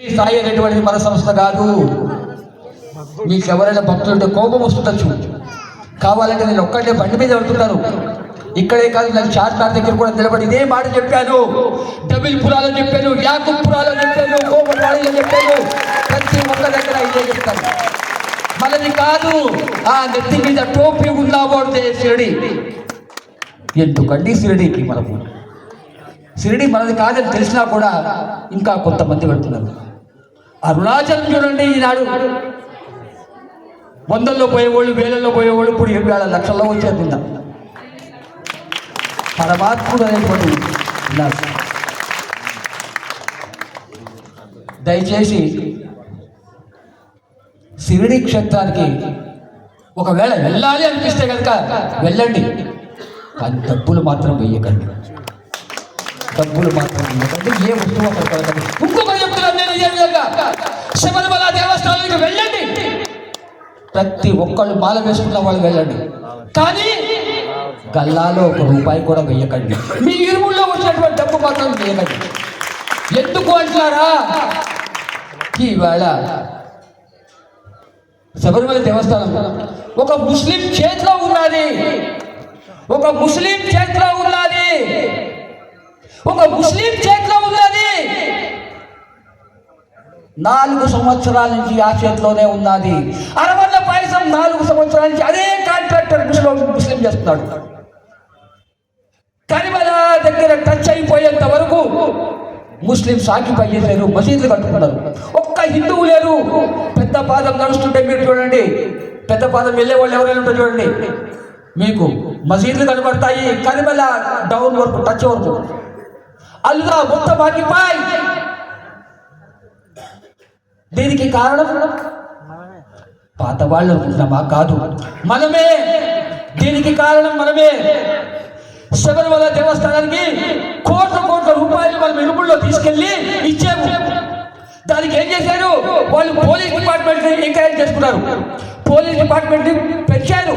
స్థాయి అనేటువంటిది మన సంస్థ కాదు. మీకు ఎవరైనా భక్తులంటే కోపం వస్తుండొచ్చు. కావాలంటే నేను ఒక్కటే బండి మీద వెళ్తున్నాను ఇక్కడే కాదు నాకు చార్మినార్ దగ్గర కూడా నిలబడి ఇదే మాట చెప్పాను. డబిల్ పురాలో చెప్పాను యాకుబ్ పురాలో చెప్పాను కోపవాడిలో చెప్పాను. ప్రతి ఒక్క దగ్గర ఇదే చెప్తాను. మనది కాదు ఆ నెత్తి మీద టోపీ అంటే షిరిడి ఎందుకండి షిరిడీకి మనకు షిరిడి మనది కాదని తెలిసినా కూడా ఇంకా కొంతమంది వెళ్తున్నారు. అరుణాచలం చూడండి ఈనాడు. వందల్లో పోయేవాళ్ళు వేలల్లో పోయేవాళ్ళు ఇప్పుడు వేల లక్షల్లో వచ్చేది పరమాత్ముడు అనేటువంటి దయచేసి షిరిడి క్షేత్రానికి ఒకవేళ వెళ్ళాలి అనిపిస్తే కనుక వెళ్ళండి. కానీ డబ్బులు మాత్రం వెయ్యకండి. డబ్బులు మాత్రం వెయ్యకండి ఏ వస్తువు అక్కడ కొనకండి ఇంకొకటి చెప్తున్నాను నేను ఇదే విధంగా శబరిమల దేవస్థానానికి వెళ్ళండి. ప్రతి ఒక్కళ్ళు మాల వేసుకున్న వాళ్ళు వెళ్ళండి. కానీ గల్లాలో ఒక రూపాయి కూడా వెయ్యకండి. మీ ఇరుముల్లో వచ్చినటువంటి డబ్బు మాత్రం వేయకండి ఎందుకు అంటారా ఈవేళ శబరిమల దేవస్థానం ఒక ముస్లిం చేతిలో ఉన్నది. ఒక ముస్లిం చేతిలో ఉన్నది. ఒక ముస్లిం చేతిలో ఉన్నది. నాలుగు సంవత్సరాల నుంచి ఆ చేతిలోనే ఉన్నది. అరవల్ల పాయసం నాలుగు సంవత్సరాల నుంచి అదే కాంట్రాక్టర్ ముస్లిం ముస్లిం చేస్తున్నాడు. కరిమల దగ్గర టచ్ అయిపోయేంత వరకు ముస్లిం సాకిపై చేశారు మసీదులు కట్టుకున్నారు. ఒక్క హిందువు లేరు. పెద్ద పాదం నడుస్తుంటే మీరు చూడండి. పెద్ద పాదం వెళ్ళే వాళ్ళు ఎవరైనా ఉంటారు చూడండి. మీకు మసీదులు కనబడతాయి కరిమల డౌన్ వరకు టచ్ వరకు. అల్లా మొత్తం ఆగిపోయి దీనికి కారణం? పాత వాళ్ళు అనుకుంటున్నామా కాదు. మనమే. దీనికి కారణం మనమే. శబరిమల దేవస్థానానికి కోట్ల కోట్ల రూపాయలు మనం ఇరుముల్లో తీసుకెళ్ళి ఇచ్చాము. దానికి ఏం చేశారు? వాళ్ళు పోలీస్ డిపార్ట్మెంట్ ఎంకరేజ్ చేసుకున్నారు. పోలీస్ డిపార్ట్మెంట్ పెంచారు.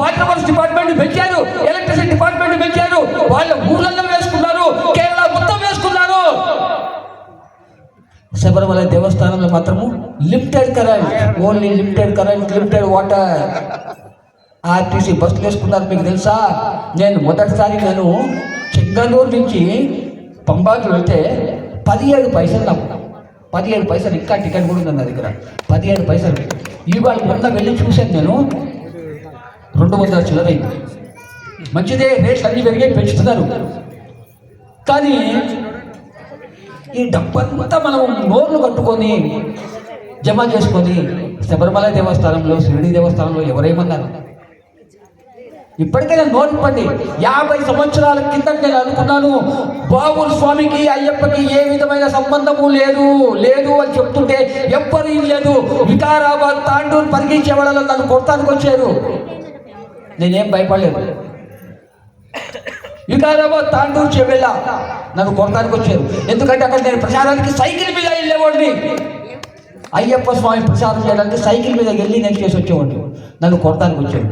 వాటర్ వర్క్స్ డిపార్ట్మెంట్ పెంచారు. ఎలక్ట్రిసిటీ డిపార్ట్మెంట్ పెంచారు. వాళ్ళ ఊర్లలో వేసుకున్నారు. శబరిమల దేవస్థానంలో మాత్రము limited current only limited current limited water RTC బస్సులు వేసుకున్నారు మీకు తెలుసా? నేను మొదటిసారి నేను చెంగనూరు నుంచి పంబాకి వెళ్తే పదిహేడు పైసలు నాకు. పదిహేడు పైసలు ఇంకా టికెట్ కూడా ఉంది నా దగ్గర. పదిహేడు పైసలు. ఇవాళ మొన్న వెళ్ళి చూశాను నేను. రెండు వందల చిల్లరైంది మంచిదే రేట్స్ అన్ని పెరిగి పెంచుతున్నారు. కానీ ఈ డబ్బంతా మనం నోర్లు కట్టుకొని జమ చేసుకొని శబరిమల దేవస్థానంలో శిరిడి దేవస్థానంలో ఎవరేమన్నారు? ఇప్పటికైనా నోటిప్పండి యాభై సంవత్సరాల కింద నేను అనుకున్నాను బాబుల్ స్వామికి అయ్యప్పకి ఏ విధమైన సంబంధము లేదు లేదు అని చెప్తుంటే ఎవ్వరు లేదు. వికారాబాద్ తాండూరు పరిగించేవాళ్ళలో నన్ను కొడతానికి వచ్చారు. నేనేం భయపడలేదు. వికారాబాద్ తాండూరు చెవెళ్ళ నన్ను కొడతానికి వచ్చారు. ఎందుకంటే అక్కడ నేను ప్రచారానికి సైకిల్ మీద వెళ్ళేవాడిని. అయ్యప్ప స్వామి ప్రచారం చేయడానికి సైకిల్ మీద వెళ్ళి నేను చేసి వచ్చేవాడిని. నన్ను కొడతానికి వచ్చాడు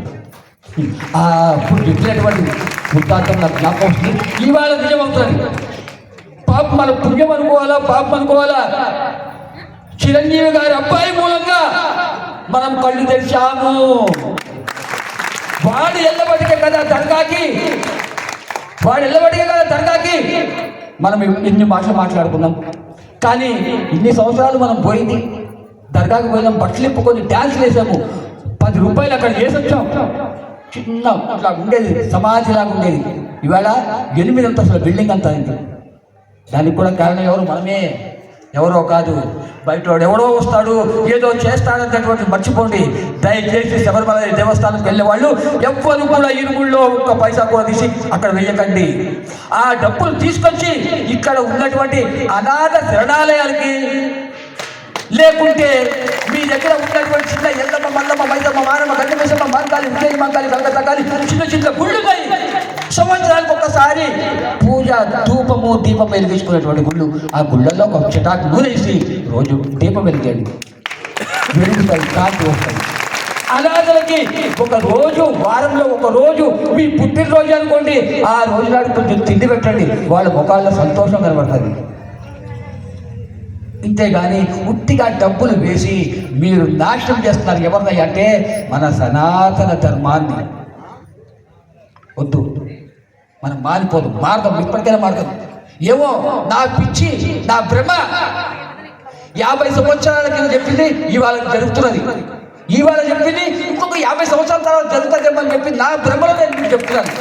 అప్పుడు చెప్పినటువంటి వృత్తాంతం నాకు జ్ఞాపకం వస్తుంది. ఇవాళ నిజమవుతుంది. పాప మన పుణ్యం అనుకోవాలా? పాపం అనుకోవాలా? చిరంజీవి గారి అబ్బాయి మూలంగా మనం కళ్ళు తెరిచాము. వాడు వెళ్ళబడితే కదా దర్గాకి వాడు ఎల్లబడికే కదా దర్గాకి మనం ఇన్ని భాషలు మాట్లాడుకున్నాం. కానీ ఇన్ని సంవత్సరాలు మనం పోయింది. దర్గాకి పోయినాం బట్టలు ఇప్పుకొని డ్యాన్స్ వేసాము. పది రూపాయలు అక్కడ వేసి వచ్చాం చిన్న అట్లా ఉండేది సమాధిలాగా ఉండేది. ఇవాళ ఎనిమిది అంతస్తుల బిల్డింగ్ అంతా దానికి కూడా కారణం ఎవరు? మనమే. ఎవరో కాదు బయట ఎవడో వస్తాడు ఏదో చేస్తాడనేటువంటి మర్చిపోండి. దయచేసి శబరిమల దేవస్థానంకి వెళ్ళే వాళ్ళు ఎవ్వరు కూడా ఇరుగుళ్ళో ఒక్క పైసా కూడా తీసి అక్కడ వెయ్యకండి. ఆ డబ్బులు తీసుకొచ్చి ఇక్కడ ఉన్నటువంటి అనాథ శరణాలయాలకి లేకుంటే మీ దగ్గర ఉన్నటువంటి చిన్న ఎల్లమ్మ మల్లమ్మ మైదమ్మ మానమ్మ గడ్డ మేసమ్మ మంకాలి విజయ మంకాలి గంగతకాలి చిన్న చిన్న గుళ్ళుపై సంవత్సరానికి ఒకసారి పూజ ధూపము దీపం వెలిగించుకునేటువంటి గుళ్ళు. ఆ గుళ్ళల్లో ఒక చటాకు నూరేసి రోజు దీపం వెలిగేయండి వెలుగుతాయి కాంతి వస్తాయి. అనాథలకి ఒక రోజు వారంలో ఒక రోజు మీ పుట్టినరోజు అనుకోండి ఆ రోజు నాడు కొంచెం తిండి పెట్టండి వాళ్ళ ముఖాల్లో సంతోషం కనబడుతుంది. ఇంతేగాని ఉట్టిగా డబ్బులు వేసి మీరు నాశనం చేస్తున్నారు ఎవరినయ్య అంటే మన సనాతన ధర్మాన్ని. వద్దు. మనం మారిపోదు మారదాం ఇప్పటికైనా మారదాం ఏమో నా పిచ్చి నా భ్రమ. యాభై సంవత్సరాల కింద చెప్పింది ఇవాళ జరుగుతున్నది. ఇవాళ చెప్పింది ఇంకొక యాభై సంవత్సరాల తర్వాత అని చెప్పి నా భ్రమలో నేను మీకు చెప్తున్నాను.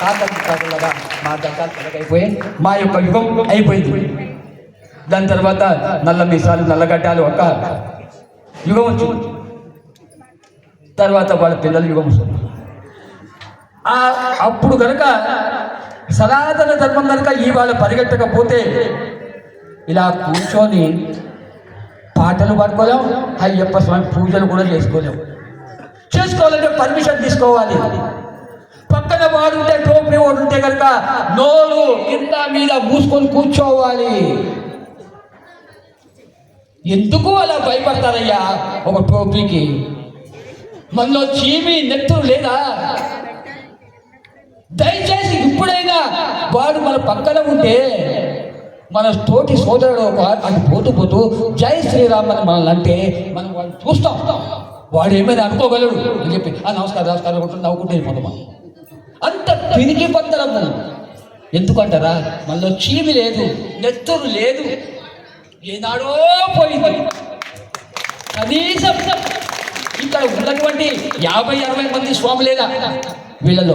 కాకుండా మా దగ్గర మా యొక్క యుగం అయిపోయింది. దాని తర్వాత నల్ల మీసాలు నల్లగడ్డాలు ఒక యుగం వచ్చింది. తర్వాత వాళ్ళ పిల్లల యుగం వస్తుంది. అప్పుడు కనుక సనాతన ధర్మం కనుక ఇవాళ పరిగెట్టకపోతే ఇలా కూర్చొని పాటలు పాడుకోలేం అయ్యప్ప స్వామి పూజలు కూడా చేసుకోలేం. చేసుకోవాలంటే పర్మిషన్ తీసుకోవాలి. పక్కన వాడుంటే టోపీ వాడుంటే కనుక నోరు కింద మీద మూసుకొని కూర్చోవాలి. ఎందుకు అలా భయపడతారయ్యా ఒక టోపీకి? మనలో చీమి నెత్తురు లేదా? దయచేసి ఇప్పుడైనా వాడు మన పక్కన ఉంటే మన తోటి సోదరుడు ఒక అటు పోతూ పోతూ జై శ్రీరామ్ అని మనల్ని అంటే మనం వాడిని చూస్తాం. వాడు ఏమైనా అనుకోగలడు అని చెప్పి ఆ నమస్కారం నమస్కారం అనుకుంటూ నవ్వుకుంటే వెళ్ళిపోతాం అంత పిరికి పందరము ఎందుకంటారా? మనలో చీమి లేదు నెత్తురు లేదు. ఏనాడో పోయింది. కనీసం ఇక్కడ ఉన్నటువంటి యాభై అరవై మంది స్వాములేనా? వీళ్ళలో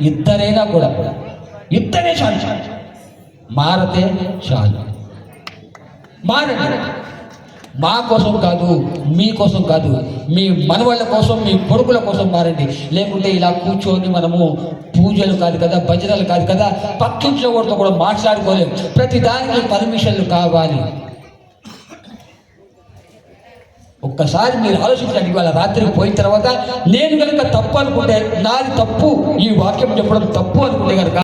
ఇద్దరైనా కూడా ఇద్దరే చాలు. చాలు మారతే చాలు. మారండి. మా కోసం కాదు మీ కోసం కాదు మీ మనవాళ్ళ కోసం మీ కొడుకుల కోసం మారండి. లేకుంటే ఇలా కూర్చొని మనము పూజలు కాదు కదా భజనలు కాదు కదా పక్కింట్లో కూడా మాట్లాడుకోలేము ప్రతి దానికి పర్మిషన్లు కావాలి. ఒక్కసారి మీరు ఆలోచించండి ఇవాళ రాత్రి పోయిన తర్వాత నేను కనుక తప్పు అనుకుంటే నాది తప్పు ఈ వాక్యం చెప్పడం తప్పు అనుకుంటే కనుక